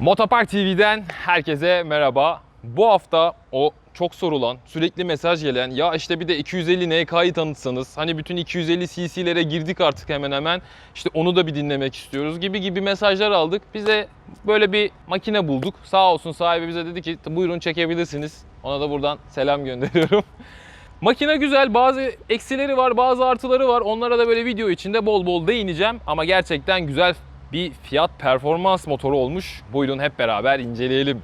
Motopark TV'den herkese merhaba. Bu hafta o çok sorulan, sürekli mesaj gelen ya işte bir de 250 NK'yı tanıtsanız hani bütün 250 cc'lere girdik artık hemen hemen işte onu da bir dinlemek istiyoruz gibi gibi mesajlar aldık. Bize böyle bir makine bulduk. Sağ olsun sahibi bize dedi ki buyurun çekebilirsiniz. Ona da buradan selam gönderiyorum. Makine güzel, bazı eksileri var, bazı artıları var. Onlara da böyle video içinde bol bol değineceğim. Ama gerçekten güzel bir fiyat performans motoru olmuş. Buyurun hep beraber inceleyelim.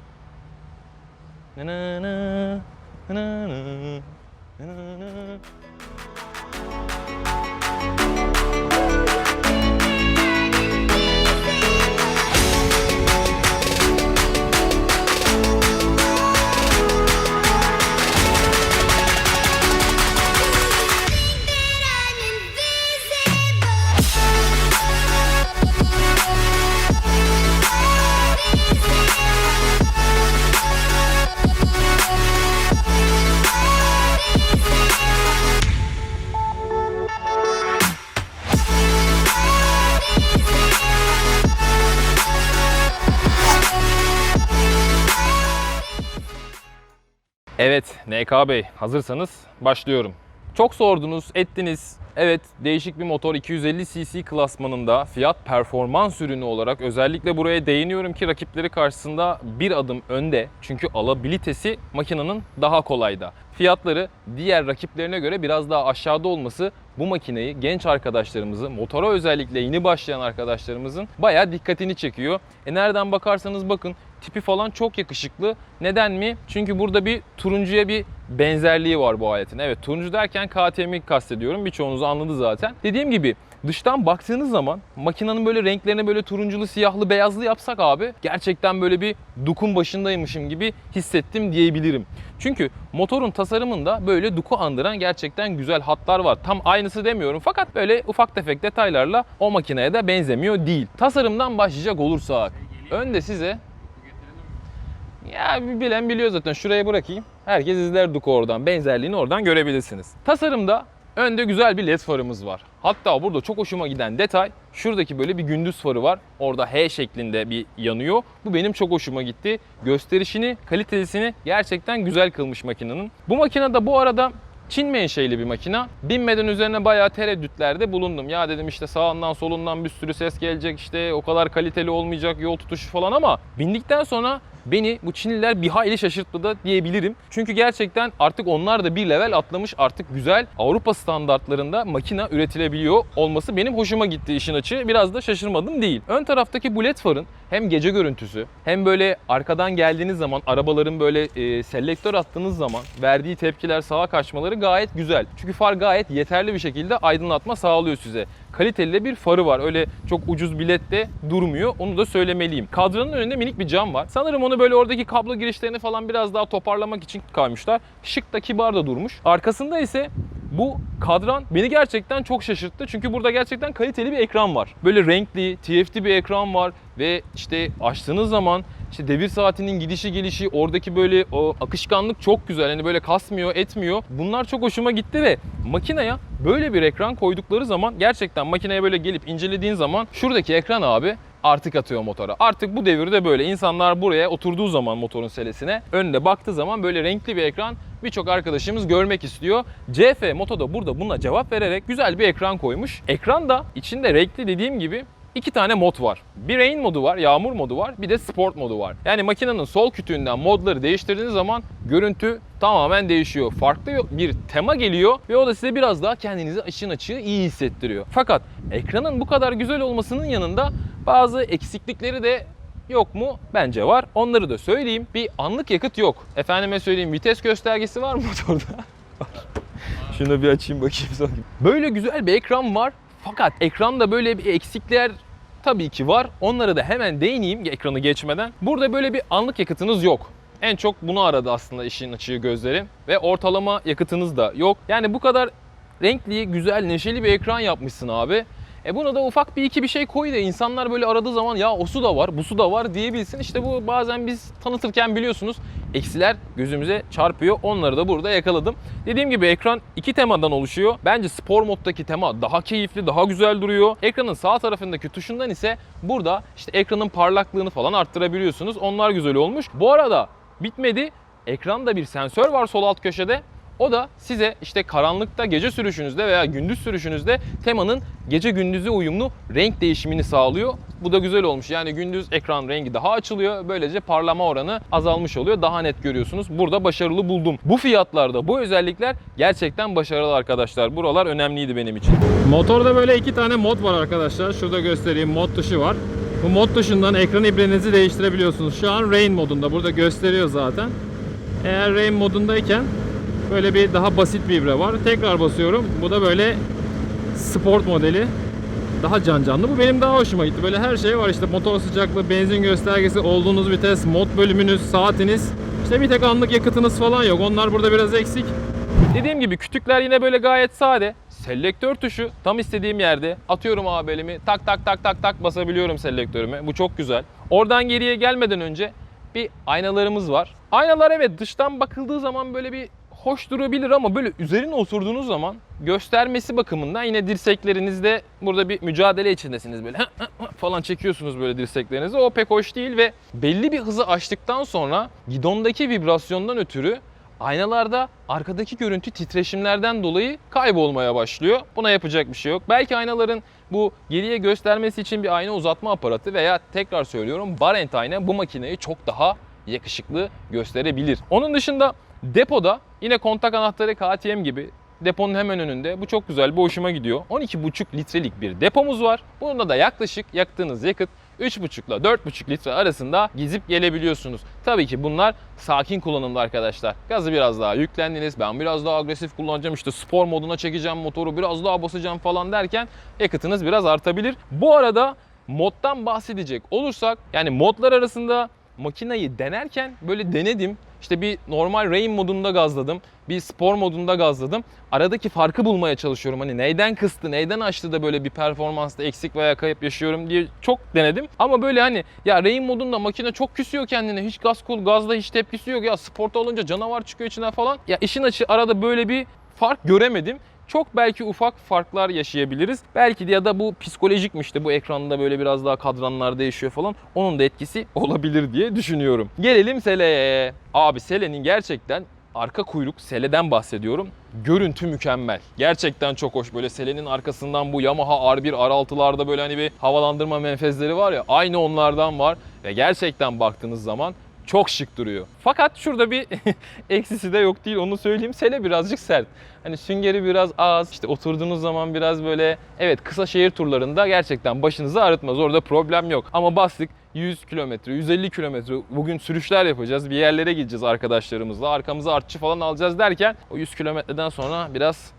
Na na na, na na na, na na na. NK Bey hazırsanız başlıyorum. Çok sordunuz, ettiniz. Evet değişik bir motor 250 cc klasmanında fiyat performans ürünü olarak özellikle buraya değiniyorum ki rakipleri karşısında bir adım önde. Çünkü alabilitesi makinenin daha kolayda. Fiyatları diğer rakiplerine göre biraz daha aşağıda olması bu makineyi genç arkadaşlarımızı, motora özellikle yeni başlayan arkadaşlarımızın bayağı dikkatini çekiyor. E nereden bakarsanız bakın tipi falan çok yakışıklı. Neden mi? Çünkü burada bir turuncuya bir benzerliği var bu aletin. Evet turuncu derken KTM'i kastediyorum. Birçoğunuz anladı zaten. Dediğim gibi dıştan baktığınız zaman makinenin böyle renklerini böyle turunculu, siyahlı, beyazlı yapsak abi gerçekten böyle bir dukun başındaymışım gibi hissettim diyebilirim. Çünkü motorun tasarımında böyle duku andıran gerçekten güzel hatlar var. Tam aynısı demiyorum fakat böyle ufak tefek detaylarla o makineye de benzemiyor değil. Tasarımdan başlayacak olursak önde size ya bilen biliyor zaten. Şuraya bırakayım. Herkes izler Duke oradan. Benzerliğini oradan görebilirsiniz. Tasarımda önde güzel bir led farımız var. Hatta burada çok hoşuma giden detay şuradaki böyle bir gündüz farı var. Orada H şeklinde bir yanıyor. Bu benim çok hoşuma gitti. Gösterişini, kalitesini gerçekten güzel kılmış makinenin. Bu makine de bu arada Çin menşeili bir makina. Binmeden üzerine bayağı tereddütlerde bulundum. Ya dedim işte sağından solundan bir sürü ses gelecek işte o kadar kaliteli olmayacak yol tutuşu falan ama bindikten sonra beni bu Çinliler bir hayli şaşırttı da diyebilirim. Çünkü gerçekten artık onlar da bir level atlamış artık güzel Avrupa standartlarında makina üretilebiliyor olması benim hoşuma gitti işin açığı. Biraz da şaşırmadım değil. Ön taraftaki bu led farın hem gece görüntüsü hem böyle arkadan geldiğiniz zaman arabaların böyle e, selektör attığınız zaman verdiği tepkiler sağa kaçmaları gayet güzel. Çünkü far gayet yeterli bir şekilde aydınlatma sağlıyor size. Kaliteli de bir farı var. Öyle çok ucuz bilet de durmuyor. Onu da söylemeliyim. Kadranın önünde minik bir cam var. Sanırım onu böyle oradaki kablo girişlerini falan biraz daha toparlamak için koymuşlar. Şık da kibar da durmuş. Arkasında ise bu kadran beni gerçekten çok şaşırttı. Çünkü burada gerçekten kaliteli bir ekran var. Böyle renkli, TFT bir ekran var ve işte açtığınız zaman işte devir saatinin gidişi gelişi oradaki böyle o akışkanlık çok güzel. Hani böyle kasmıyor, etmiyor. Bunlar çok hoşuma gitti ve makineye böyle bir ekran koydukları zaman gerçekten makineye böyle gelip incelediğin zaman şuradaki ekran abi artık atıyor motora. Artık bu devirde böyle insanlar buraya oturduğu zaman motorun selesine önüne baktığı zaman böyle renkli bir ekran birçok arkadaşımız görmek istiyor. CF Moto da burada buna cevap vererek güzel bir ekran koymuş. Ekran da içinde renkli dediğim gibi iki tane mod var. Bir rain modu var, yağmur modu var, bir de sport modu var. Yani makinenin sol kütüğünden modları değiştirdiğiniz zaman görüntü tamamen değişiyor. Farklı bir tema geliyor ve o da size biraz daha kendinizi açın açığı iyi hissettiriyor. Fakat ekranın bu kadar güzel olmasının yanında bazı eksiklikleri de yok mu? Bence var. Onları da söyleyeyim. Bir anlık yakıt yok. Efendime söyleyeyim vites göstergesi var mı motorda? Şunu bir açayım bakayım. Böyle güzel bir ekran var. Fakat ekranda böyle bir eksikler tabii ki var. Onları da hemen değineyim ekranı geçmeden. Burada böyle bir anlık yakıtınız yok. En çok bunu aradı aslında işin açığı gözleri. Ve ortalama yakıtınız da yok. Yani bu kadar renkli, güzel, neşeli bir ekran yapmışsın abi. E buna da ufak bir iki bir şey koy da insanlar böyle aradığı zaman ya o su da var, bu su da var diyebilsin. İşte bu bazen biz tanıtırken biliyorsunuz eksiler gözümüze çarpıyor. Onları da burada yakaladım. Dediğim gibi ekran iki temadan oluşuyor. Bence spor moddaki tema daha keyifli, daha güzel duruyor. Ekranın sağ tarafındaki tuşundan ise burada işte ekranın parlaklığını falan arttırabiliyorsunuz. Onlar güzel olmuş. Bu arada bitmedi. Ekranda bir sensör var sol alt köşede. O da size işte karanlıkta gece sürüşünüzde veya gündüz sürüşünüzde temanın gece gündüze uyumlu renk değişimini sağlıyor. Bu da güzel olmuş. Yani gündüz ekran rengi daha açılıyor. Böylece parlama oranı azalmış oluyor. Daha net görüyorsunuz. Burada başarılı buldum. Bu fiyatlarda bu özellikler gerçekten başarılı arkadaşlar. Buralar önemliydi benim için. Motorda böyle iki tane mod var arkadaşlar. Şurada göstereyim mod tuşu var. Bu mod tuşundan ekran ibrenizi değiştirebiliyorsunuz. Şu an Rain modunda. Burada gösteriyor zaten. Eğer Rain modundayken böyle bir daha basit bir ibre var. Tekrar basıyorum. Bu da böyle sport modeli. Daha can canlı. Bu benim daha hoşuma gitti. Böyle her şey var işte motor sıcaklığı, benzin göstergesi, olduğunuz vites, mod bölümünüz, saatiniz. İşte bir tek anlık yakıtınız falan yok. Onlar burada biraz eksik. Dediğim gibi kütükler yine böyle gayet sade. Selektör tuşu tam istediğim yerde. Atıyorum abi elimi. Tak tak tak tak tak basabiliyorum selektörüme. Bu çok güzel. Oradan geriye gelmeden önce bir aynalarımız var. Aynalar evet dıştan bakıldığı zaman böyle bir hoş durabilir ama böyle üzerine oturduğunuz zaman göstermesi bakımından yine dirseklerinizde burada bir mücadele içindesiniz böyle falan çekiyorsunuz böyle dirseklerinizi. O pek hoş değil ve belli bir hızı aştıktan sonra gidondaki vibrasyondan ötürü aynalarda arkadaki görüntü titreşimlerden dolayı kaybolmaya başlıyor. Buna yapacak bir şey yok. Belki aynaların bu geriye göstermesi için bir ayna uzatma aparatı veya tekrar söylüyorum Barent ayna bu makineyi çok daha yakışıklı gösterebilir. Onun dışında depoda yine kontak anahtarı KTM gibi deponun hemen önünde. Bu çok güzel, bu hoşuma gidiyor. 12,5 litrelik bir depomuz var. Bunda da yaklaşık yaktığınız yakıt 3,5 ile 4,5 litre arasında gizip gelebiliyorsunuz. Tabii ki bunlar sakin kullanımda arkadaşlar. Gazı biraz daha yüklendiniz. Ben biraz daha agresif kullanacağım. işte spor moduna çekeceğim motoru. Biraz daha basacağım falan derken yakıtınız biraz artabilir. Bu arada moddan bahsedecek olursak yani modlar arasında makinayı denerken böyle denedim. İşte bir normal rain modunda gazladım. Bir spor modunda gazladım. Aradaki farkı bulmaya çalışıyorum. Hani neyden kıstı, neyden açtı da böyle bir performansta eksik veya kayıp yaşıyorum diye çok denedim. Ama böyle hani ya rain modunda makine çok küsüyor kendine. Hiç gaz kul gazda hiç tepkisi yok. Ya sporta olunca canavar çıkıyor içinden falan. Ya işin açı arada böyle bir fark göremedim. Çok belki ufak farklar yaşayabiliriz. Belki de ya da bu psikolojikmiş de bu ekranda böyle biraz daha kadranlar değişiyor falan. Onun da etkisi olabilir diye düşünüyorum. Gelelim Sele'ye. Abi Sele'nin gerçekten arka kuyruk Sele'den bahsediyorum. Görüntü mükemmel. Gerçekten çok hoş. Böyle Sele'nin arkasından bu Yamaha R1 R6'larda böyle hani bir havalandırma menfezleri var ya aynı onlardan var. Ve gerçekten baktığınız zaman çok şık duruyor. Fakat şurada bir eksisi de yok değil onu söyleyeyim. Sele birazcık sert. Hani süngeri biraz az. İşte oturduğunuz zaman biraz böyle evet kısa şehir turlarında gerçekten başınızı ağrıtmaz. Orada problem yok. Ama bastık 100 kilometre, 150 kilometre bugün sürüşler yapacağız. Bir yerlere gideceğiz arkadaşlarımızla. Arkamıza artçı falan alacağız derken o 100 kilometreden sonra biraz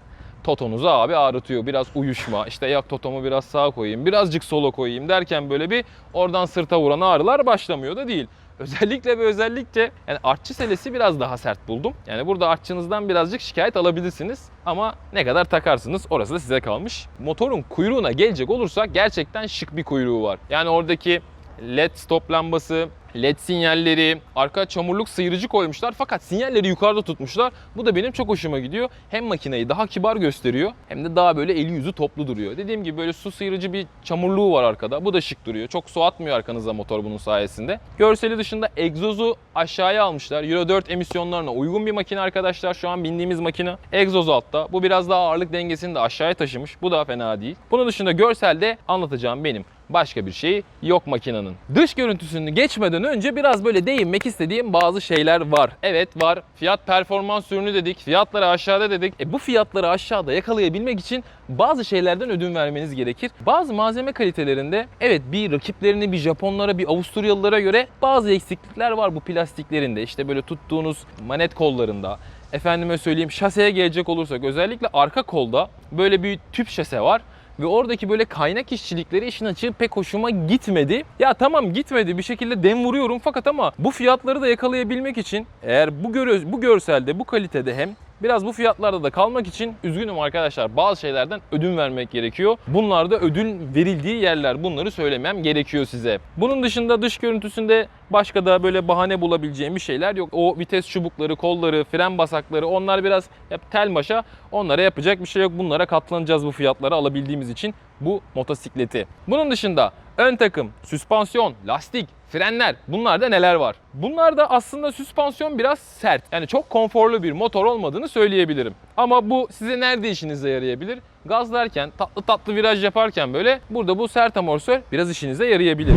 totonuzu abi ağrıtıyor. Biraz uyuşma. İşte yak totomu biraz sağa koyayım. Birazcık sola koyayım derken böyle bir oradan sırta vuran ağrılar başlamıyor da değil. Özellikle ve özellikle yani artçı selesi biraz daha sert buldum. Yani burada artçınızdan birazcık şikayet alabilirsiniz. Ama ne kadar takarsınız orası da size kalmış. Motorun kuyruğuna gelecek olursak gerçekten şık bir kuyruğu var. Yani oradaki led stop lambası, led sinyalleri, arka çamurluk sıyırıcı koymuşlar fakat sinyalleri yukarıda tutmuşlar. Bu da benim çok hoşuma gidiyor. Hem makineyi daha kibar gösteriyor hem de daha böyle eli yüzü toplu duruyor. Dediğim gibi böyle su sıyırıcı bir çamurluğu var arkada. Bu da şık duruyor. Çok su atmıyor arkanıza motor bunun sayesinde. Görseli dışında egzozu aşağıya almışlar. Euro 4 emisyonlarına uygun bir makine arkadaşlar. Şu an bindiğimiz makine. Egzoz altta. Bu biraz daha ağırlık dengesini de aşağıya taşımış. Bu da fena değil. Bunun dışında görselde anlatacağım benim başka bir şeyi yok makinenin. Dış görüntüsünü geçmeden önce biraz böyle değinmek istediğim bazı şeyler var. Evet var. Fiyat performans ürünü dedik. Fiyatları aşağıda dedik. E bu fiyatları aşağıda yakalayabilmek için bazı şeylerden ödün vermeniz gerekir. Bazı malzeme kalitelerinde evet bir rakiplerini bir Japonlara bir Avusturyalılara göre bazı eksiklikler var bu plastiklerinde. İşte böyle tuttuğunuz manet kollarında, efendime söyleyeyim şaseye gelecek olursak özellikle arka kolda böyle bir tüp şase var ve oradaki böyle kaynak işçilikleri işin açığı pek hoşuma gitmedi. Ya tamam gitmedi bir şekilde dem vuruyorum fakat ama bu fiyatları da yakalayabilmek için eğer bu, göre, bu görselde bu kalitede hem Biraz bu fiyatlarda da kalmak için üzgünüm arkadaşlar. Bazı şeylerden ödün vermek gerekiyor. Bunlar da ödül verildiği yerler. Bunları söylemem gerekiyor size. Bunun dışında dış görüntüsünde başka da böyle bahane bulabileceğim bir şeyler yok. O vites çubukları, kolları, fren basakları onlar biraz hep tel maşa. Onlara yapacak bir şey yok. Bunlara katlanacağız bu fiyatlara alabildiğimiz için bu motosikleti. Bunun dışında ön takım, süspansiyon, lastik, frenler bunlarda neler var? Bunlarda aslında süspansiyon biraz sert. Yani çok konforlu bir motor olmadığını söyleyebilirim. Ama bu size nerede işinize yarayabilir? Gazlarken, tatlı tatlı viraj yaparken böyle burada bu sert amortisör biraz işinize yarayabilir.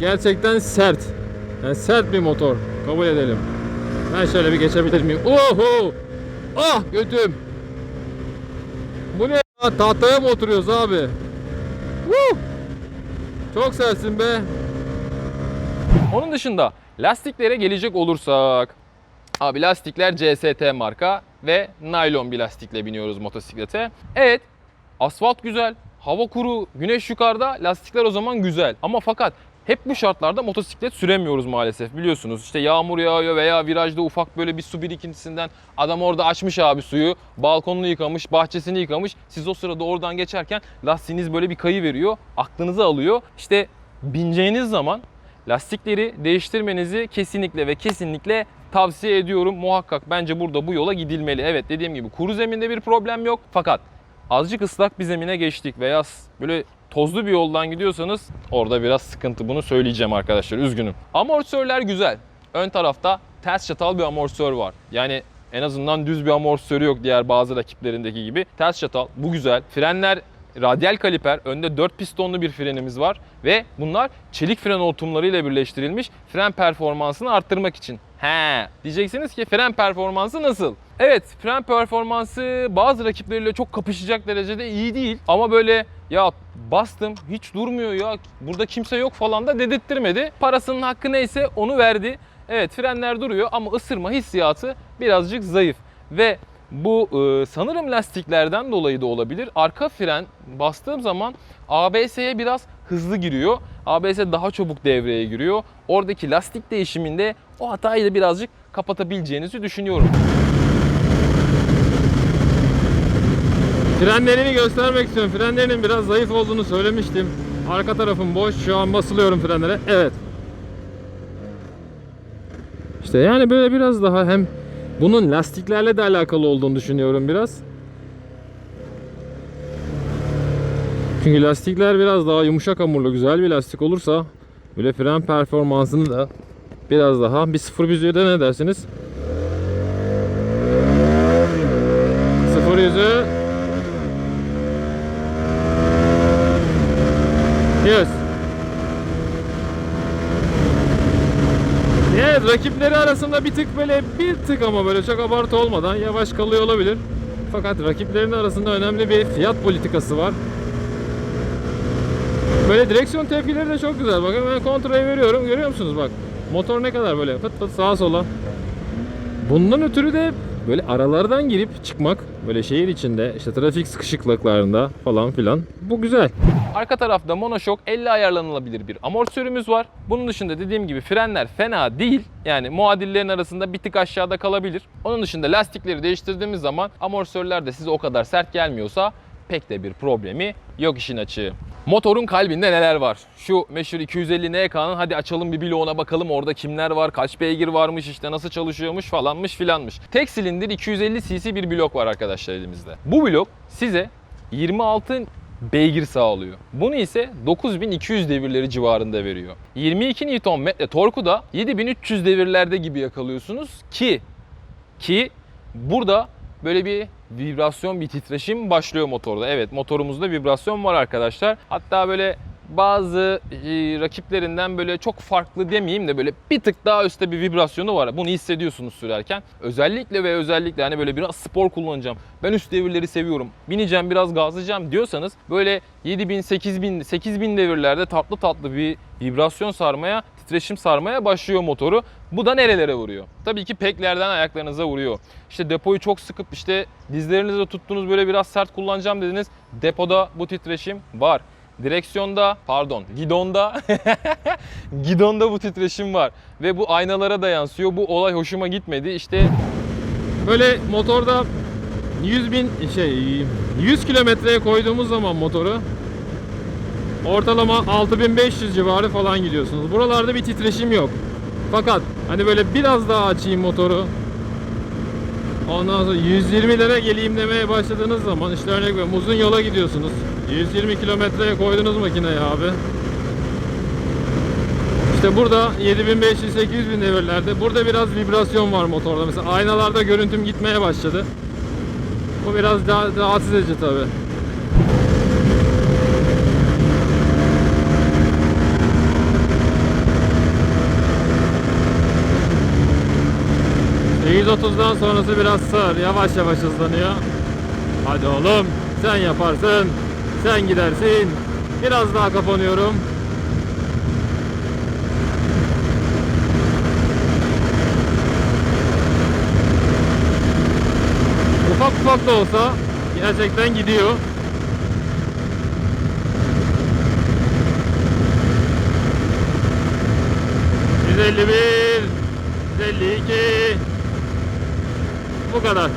Gerçekten sert. Yani sert bir motor. Kabul edelim. Ben şöyle bir geçebilir miyim? Oho! Ah götüm! Bu ne ya? Tahtaya mı oturuyoruz abi? Woo! Çok sertsin be. Onun dışında lastiklere gelecek olursak. Abi lastikler CST marka ve naylon bir lastikle biniyoruz motosiklete. Evet asfalt güzel, hava kuru, güneş yukarıda lastikler o zaman güzel. Ama fakat hep bu şartlarda motosiklet süremiyoruz maalesef biliyorsunuz. İşte yağmur yağıyor veya virajda ufak böyle bir su birikintisinden adam orada açmış abi suyu. Balkonunu yıkamış, bahçesini yıkamış. Siz o sırada oradan geçerken lastiğiniz böyle bir kayı veriyor. Aklınızı alıyor. İşte bineceğiniz zaman lastikleri değiştirmenizi kesinlikle ve kesinlikle tavsiye ediyorum. Muhakkak bence burada bu yola gidilmeli. Evet dediğim gibi kuru zeminde bir problem yok. Fakat azıcık ıslak bir zemine geçtik veya böyle tozlu bir yoldan gidiyorsanız orada biraz sıkıntı. Bunu söyleyeceğim arkadaşlar üzgünüm. Amortisörler güzel. Ön tarafta ters çatal bir amortisör var. Yani en azından düz bir amortisörü yok diğer bazı rakiplerindeki gibi. Ters çatal bu güzel. Frenler radyal kaliper. Önde 4 pistonlu bir frenimiz var ve bunlar çelik fren hortumlarıyla birleştirilmiş fren performansını arttırmak için. He, diyeceksiniz ki fren performansı nasıl? Evet, fren performansı bazı rakipleriyle çok kapışacak derecede iyi değil. Ama böyle ya bastım hiç durmuyor ya burada kimse yok falan da dedirttirmedi. Parasının hakkı neyse onu verdi. Evet frenler duruyor ama ısırma hissiyatı birazcık zayıf. Ve bu e, sanırım lastiklerden dolayı da olabilir. Arka fren bastığım zaman ABS'ye biraz hızlı giriyor. ABS daha çabuk devreye giriyor. Oradaki lastik değişiminde o hatayı da birazcık kapatabileceğinizi düşünüyorum. Frenlerini göstermek istiyorum. Frenlerinin biraz zayıf olduğunu söylemiştim. Arka tarafım boş. Şu an basılıyorum frenlere. Evet. İşte yani böyle biraz daha hem bunun lastiklerle de alakalı olduğunu düşünüyorum biraz. Çünkü lastikler biraz daha yumuşak hamurlu güzel bir lastik olursa böyle fren performansını da biraz daha bir sıfır yüzüğe ne dersiniz? Sıfır yüzü Yes. Evet rakipleri arasında bir tık böyle bir tık ama böyle çok abartı olmadan yavaş kalıyor olabilir. Fakat rakiplerinin arasında önemli bir fiyat politikası var. Böyle direksiyon tepkileri de çok güzel. Bakın ben kontrolü veriyorum. Görüyor musunuz bak. Motor ne kadar böyle fıt fıt sağa sola. Bundan ötürü de böyle aralardan girip çıkmak böyle şehir içinde işte trafik sıkışıklıklarında falan filan bu güzel. Arka tarafta monoşok 50 ayarlanılabilir bir amortisörümüz var. Bunun dışında dediğim gibi frenler fena değil. Yani muadillerin arasında bir tık aşağıda kalabilir. Onun dışında lastikleri değiştirdiğimiz zaman amortisörler de size o kadar sert gelmiyorsa pek de bir problemi yok işin açığı. Motorun kalbinde neler var? Şu meşhur 250 NK'nın hadi açalım bir bloğuna bakalım orada kimler var, kaç beygir varmış, işte nasıl çalışıyormuş falanmış filanmış. Tek silindir 250 cc bir blok var arkadaşlar elimizde. Bu blok size 26 beygir sağlıyor. Bunu ise 9200 devirleri civarında veriyor. 22 Nm torku da 7300 devirlerde gibi yakalıyorsunuz ki ki burada böyle bir vibrasyon, bir titreşim başlıyor motorda. Evet motorumuzda vibrasyon var arkadaşlar. Hatta böyle bazı e, rakiplerinden böyle çok farklı demeyeyim de böyle bir tık daha üstte bir vibrasyonu var. Bunu hissediyorsunuz sürerken. Özellikle ve özellikle hani böyle biraz spor kullanacağım. Ben üst devirleri seviyorum. Bineceğim biraz gazlayacağım diyorsanız böyle 7000, 8000, 8000 devirlerde tatlı tatlı bir vibrasyon sarmaya, titreşim sarmaya başlıyor motoru. Bu da nerelere vuruyor? Tabii ki peklerden ayaklarınıza vuruyor. İşte depoyu çok sıkıp işte dizlerinizle tuttunuz böyle biraz sert kullanacağım dediniz. Depoda bu titreşim var. Direksiyonda, pardon, gidonda, gidonda bu titreşim var. Ve bu aynalara da yansıyor. Bu olay hoşuma gitmedi. İşte Böyle motorda 100 bin şey 100 kilometreye koyduğumuz zaman motoru ortalama 6500 civarı falan gidiyorsunuz. Buralarda bir titreşim yok. Fakat hani böyle biraz daha açayım motoru. Ondan sonra 120'lere geleyim demeye başladığınız zaman işte örnek veriyorum uzun yola gidiyorsunuz. 120 kilometreye koydunuz makineyi abi. İşte burada 7500-8000 devirlerde burada biraz vibrasyon var motorda. Mesela aynalarda görüntüm gitmeye başladı. Bu biraz daha rahatsız edici tabi. %130'dan sonrası biraz sığır. Yavaş yavaş hızlanıyor. Hadi oğlum sen yaparsın. Sen gidersin. Biraz daha kapanıyorum. Ufak ufak da olsa gerçekten gidiyor. ...151... ...152... Bu kadar.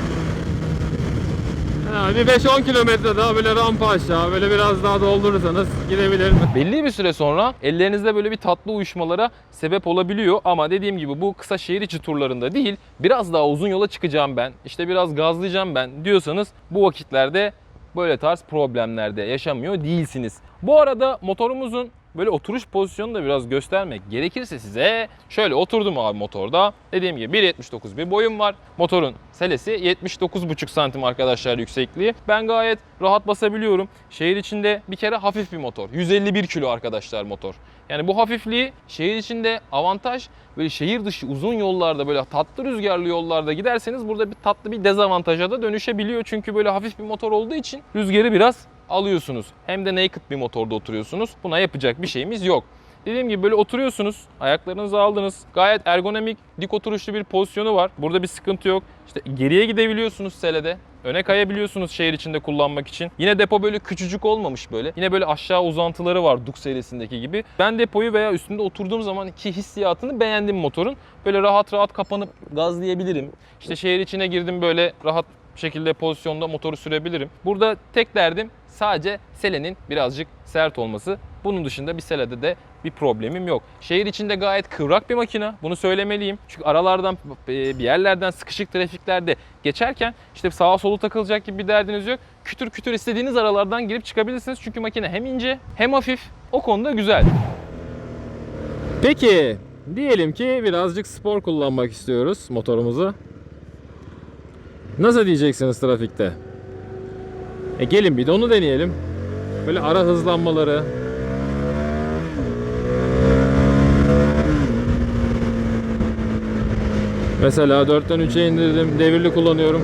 Bir 5-10 kilometre daha böyle rampa aşağı böyle biraz daha doldurursanız gidebilir. Belli bir süre sonra ellerinizde böyle bir tatlı uyuşmalara sebep olabiliyor ama dediğim gibi bu kısa şehir içi turlarında değil biraz daha uzun yola çıkacağım ben işte biraz gazlayacağım ben diyorsanız bu vakitlerde böyle tarz problemlerde yaşamıyor değilsiniz. Bu arada motorumuzun böyle oturuş pozisyonunu da biraz göstermek gerekirse size şöyle oturdum abi motorda. Dediğim gibi 1.79 bir boyum var. Motorun selesi 79,5 santim arkadaşlar yüksekliği. Ben gayet rahat basabiliyorum. Şehir içinde bir kere hafif bir motor. 151 kilo arkadaşlar motor. Yani bu hafifliği şehir içinde avantaj. Böyle şehir dışı uzun yollarda böyle tatlı rüzgarlı yollarda giderseniz burada bir tatlı bir dezavantaja da dönüşebiliyor. Çünkü böyle hafif bir motor olduğu için rüzgarı biraz alıyorsunuz. Hem de naked bir motorda oturuyorsunuz. Buna yapacak bir şeyimiz yok. Dediğim gibi böyle oturuyorsunuz, ayaklarınızı aldınız. Gayet ergonomik, dik oturuşlu bir pozisyonu var. Burada bir sıkıntı yok. İşte geriye gidebiliyorsunuz selede. Öne kayabiliyorsunuz şehir içinde kullanmak için. Yine depo böyle küçücük olmamış böyle. Yine böyle aşağı uzantıları var Duk serisindeki gibi. Ben depoyu veya üstünde oturduğum zaman ki hissiyatını beğendim motorun. Böyle rahat rahat kapanıp gazlayabilirim. İşte şehir içine girdim böyle rahat şekilde pozisyonda motoru sürebilirim. Burada tek derdim sadece selenin birazcık sert olması. Bunun dışında bir selede de bir problemim yok. Şehir içinde gayet kıvrak bir makine. Bunu söylemeliyim. Çünkü aralardan e, bir yerlerden sıkışık trafiklerde geçerken işte sağa solu takılacak gibi bir derdiniz yok. Kütür kütür istediğiniz aralardan girip çıkabilirsiniz. Çünkü makine hem ince hem hafif. O konuda güzel. Peki diyelim ki birazcık spor kullanmak istiyoruz motorumuzu. Nasıl diyeceksiniz trafikte? E gelin bir de onu deneyelim. Böyle ara hızlanmaları. Mesela 4'ten 3'e indirdim. Devirli kullanıyorum.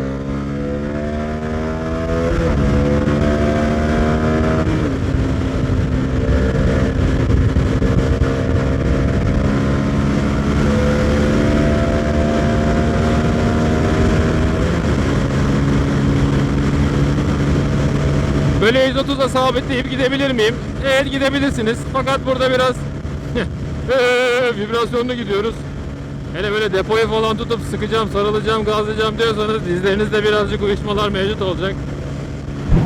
Böyle 130'a sabitleyip gidebilir miyim? Evet gidebilirsiniz. Fakat burada biraz eee, vibrasyonlu gidiyoruz. Hele böyle depoyu falan tutup sıkacağım, sarılacağım, gazlayacağım diyorsanız dizlerinizde birazcık uyuşmalar mevcut olacak.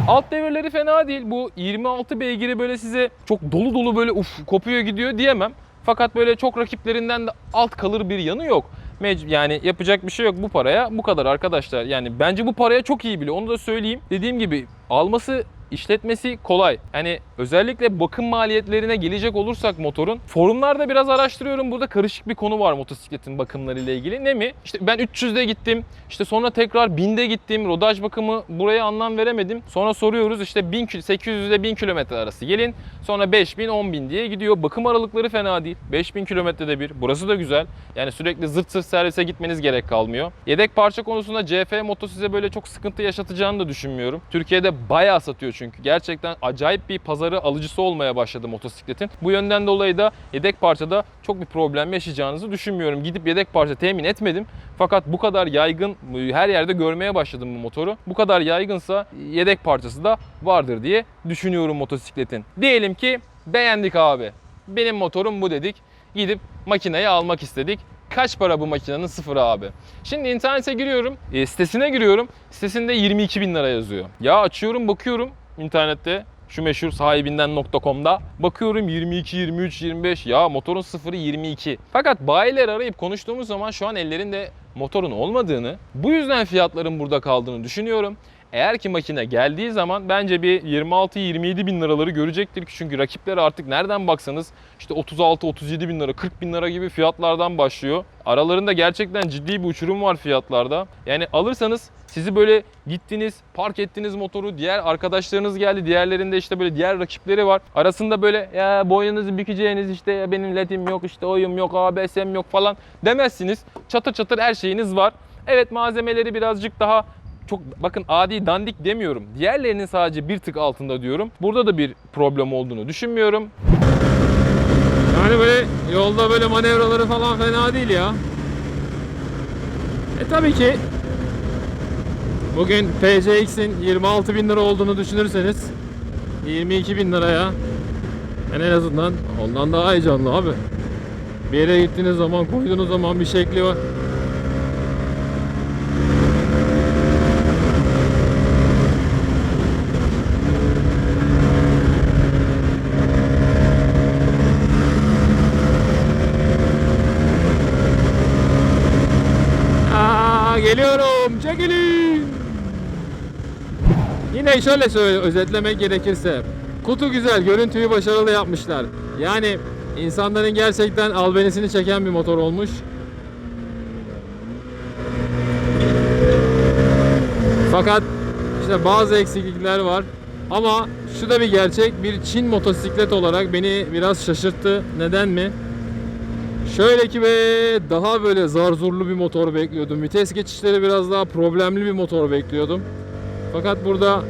Alt devirleri fena değil. Bu 26 beygiri böyle size çok dolu dolu böyle uf kopuyor gidiyor diyemem. Fakat böyle çok rakiplerinden de alt kalır bir yanı yok. Mec- yani yapacak bir şey yok bu paraya. Bu kadar arkadaşlar. Yani bence bu paraya çok iyi bile. Onu da söyleyeyim. Dediğim gibi alması işletmesi kolay. Yani özellikle bakım maliyetlerine gelecek olursak motorun forumlarda biraz araştırıyorum. Burada karışık bir konu var motosikletin bakımları ile ilgili. Ne mi? İşte ben 300'de gittim. İşte sonra tekrar 1000'de gittim. Rodaj bakımı buraya anlam veremedim. Sonra soruyoruz işte 1000 kil- 800 ile 1000 kilometre arası gelin. Sonra 5000 10000 diye gidiyor. Bakım aralıkları fena değil. 5000 kilometrede bir. Burası da güzel. Yani sürekli zırt zırt servise gitmeniz gerek kalmıyor. Yedek parça konusunda CF Moto size böyle çok sıkıntı yaşatacağını da düşünmüyorum. Türkiye'de bayağı satıyor çünkü. Gerçekten acayip bir pazarı alıcısı olmaya başladı motosikletin. Bu yönden dolayı da yedek parçada çok bir problem yaşayacağınızı düşünmüyorum. Gidip yedek parça temin etmedim. Fakat bu kadar yaygın, her yerde görmeye başladım bu motoru. Bu kadar yaygınsa yedek parçası da vardır diye düşünüyorum motosikletin. Diyelim ki beğendik abi. Benim motorum bu dedik. Gidip makineyi almak istedik. kaç para bu makinenin sıfırı abi? Şimdi internete giriyorum, e, sitesine giriyorum. Sitesinde 22 bin lira yazıyor. Ya açıyorum bakıyorum internette şu meşhur sahibinden.com'da bakıyorum 22, 23, 25 ya motorun sıfırı 22. Fakat bayiler arayıp konuştuğumuz zaman şu an ellerinde motorun olmadığını, bu yüzden fiyatların burada kaldığını düşünüyorum. Eğer ki makine geldiği zaman bence bir 26-27 bin liraları görecektir çünkü rakipleri artık nereden baksanız işte 36-37 bin lira, 40 bin lira gibi fiyatlardan başlıyor. Aralarında gerçekten ciddi bir uçurum var fiyatlarda. Yani alırsanız sizi böyle gittiniz, park ettiniz motoru, diğer arkadaşlarınız geldi, diğerlerinde işte böyle diğer rakipleri var. Arasında böyle ya boynunuzu bükeceğiniz işte benim ledim yok, işte oyum yok, ABS'm yok falan demezsiniz. Çatır çatır her şeyiniz var. Evet malzemeleri birazcık daha çok bakın adi dandik demiyorum. Diğerlerinin sadece bir tık altında diyorum. Burada da bir problem olduğunu düşünmüyorum. Yani böyle yolda böyle manevraları falan fena değil ya. E tabii ki bugün PCX'in 26 bin lira olduğunu düşünürseniz 22 bin liraya yani en azından ondan daha heyecanlı abi. Bir yere gittiğiniz zaman koyduğunuz zaman bir şekli var. Geliyorum. Çekilin. Yine şöyle söyle özetlemek gerekirse. Kutu güzel, görüntüyü başarılı yapmışlar. Yani insanların gerçekten albenisini çeken bir motor olmuş. Fakat işte bazı eksiklikler var. Ama şu da bir gerçek, bir Çin motosiklet olarak beni biraz şaşırttı. Neden mi? Şöyle ki be daha böyle zarzurlu bir motor bekliyordum. Vites geçişleri biraz daha problemli bir motor bekliyordum. Fakat burada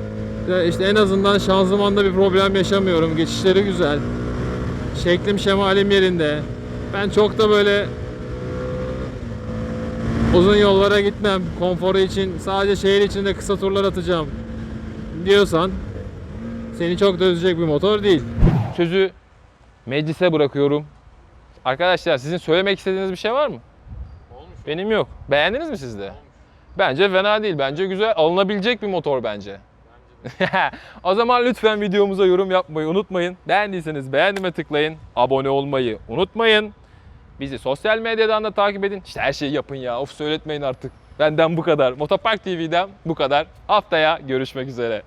e, işte en azından şanzımanda bir problem yaşamıyorum. Geçişleri güzel. Şeklim şemalim yerinde. Ben çok da böyle uzun yollara gitmem. Konforu için sadece şehir içinde kısa turlar atacağım diyorsan seni çok da üzecek bir motor değil. Sözü meclise bırakıyorum. Arkadaşlar sizin söylemek istediğiniz bir şey var mı? Benim yok. Beğendiniz mi siz de? Bence fena değil. Bence güzel. Alınabilecek bir motor bence. o zaman lütfen videomuza yorum yapmayı unutmayın. Beğendiyseniz beğenime tıklayın. Abone olmayı unutmayın. Bizi sosyal medyadan da takip edin. İşte her şeyi yapın ya. Of söyletmeyin artık. Benden bu kadar. Motopark TV'den bu kadar. Haftaya görüşmek üzere.